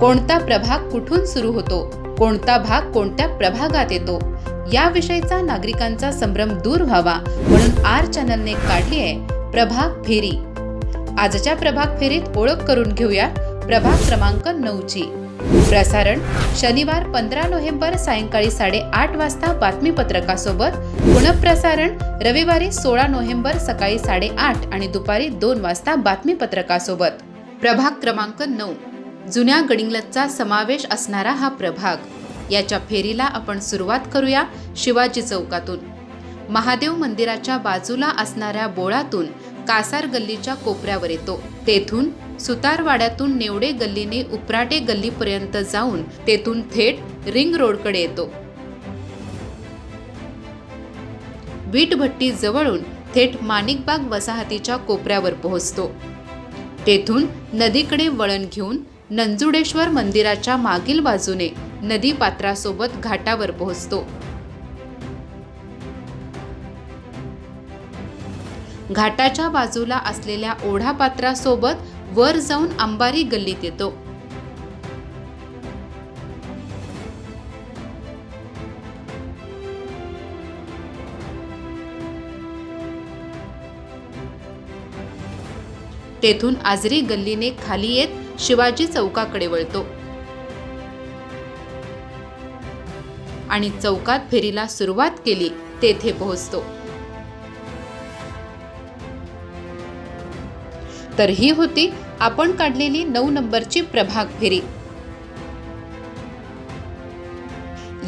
कोणता प्रभाग कुठून सुरू होतो? कोणता भाग कोणत्या प्रभागात येतो? याविषयीचा नागरिकांचा संभ्रम दूर व्हावा म्हणून आर चॅनलने काढली आहे प्रभाग फेरी. आजच्या प्रभाग फेरीत ओळख करून घेऊया प्रभाग क्रमांक नऊची प्रसारण शनिवार पंधरा नोव्हेंबर सायंकाळी साडेआठ वाजता बातमीपत्रकासोबत पुनःप्रसारण रविवारी सोळा नोव्हेंबर सकाळी साडेआठ आणि दुपारी दोन वाजता बातमीपत्रकासोबत. प्रभाग क्रमांक नऊ. जुन्या गडिंगलचा समावेश असणारा हा प्रभाग. याच्या फेरीला आपण सुरुवात करूया शिवाजी चौकातून. महादेव मंदिराच्या बाजूला असणाऱ्या बोळातून कासार गल्लीच्या कोपऱ्यावर येतो. तेथून सुतारवाड्यातून नेवडे गल्लीने उपराटे गल्लीपर्यंत जाऊन तेथून थेट रिंग रोडकडे येतो. वीटभट्टी जवळून थेट माणिकबाग वसाहतीच्या कोपऱ्यावर पोहोचतो. तेथून नदीकडे वळण घेऊन नंजुडेश्वर मंदिराच्या मागील बाजूने नदीपात्रासोबत घाटावर पोहोचतो. घाटाच्या बाजूला असलेल्या ओढापात्रासोबत वर जाऊन अंबारी गल्लीत येतो. तेथून आजरी गल्लीने खाली येत शिवाजी चौकाकडे वळतो. आणि चौकात फेरीला सुरुवात केली तेथे पोहोचतो. तर ही होती आपण काढलेली नऊ नंबरची प्रभाग फेरी.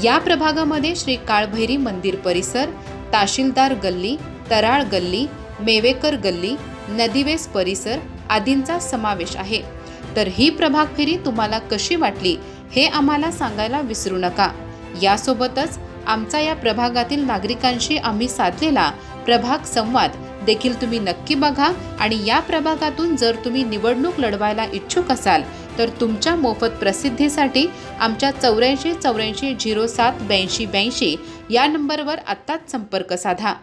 या प्रभागामध्ये श्री काळभैरी मंदिर परिसर ताशीलदार गल्ली तराळ गल्ली मेवेकर गल्ली नदीवेस परिसर आदींचा समावेश आहे. तर ही प्रभाग फेरी तुम्हाला कशी वाटली हे आम्हाला सांगायला विसरू नका. यासोबतच आमचा या प्रभागातील नागरिकांशी आम्ही साधलेला प्रभाग संवाद देखील तुम्ही नक्की बघा आणि या प्रभागातून जर तुम्ही निवडणूक लढवायला इच्छुक असाल तर तुमच्या मोफत प्रसिद्धीसाठी आमच्या चौऱ्याऐंशी चौऱ्याऐंशी झिरो सात ब्याऐंशी ब्याऐंशी या नंबरवर आत्ताच संपर्क साधा.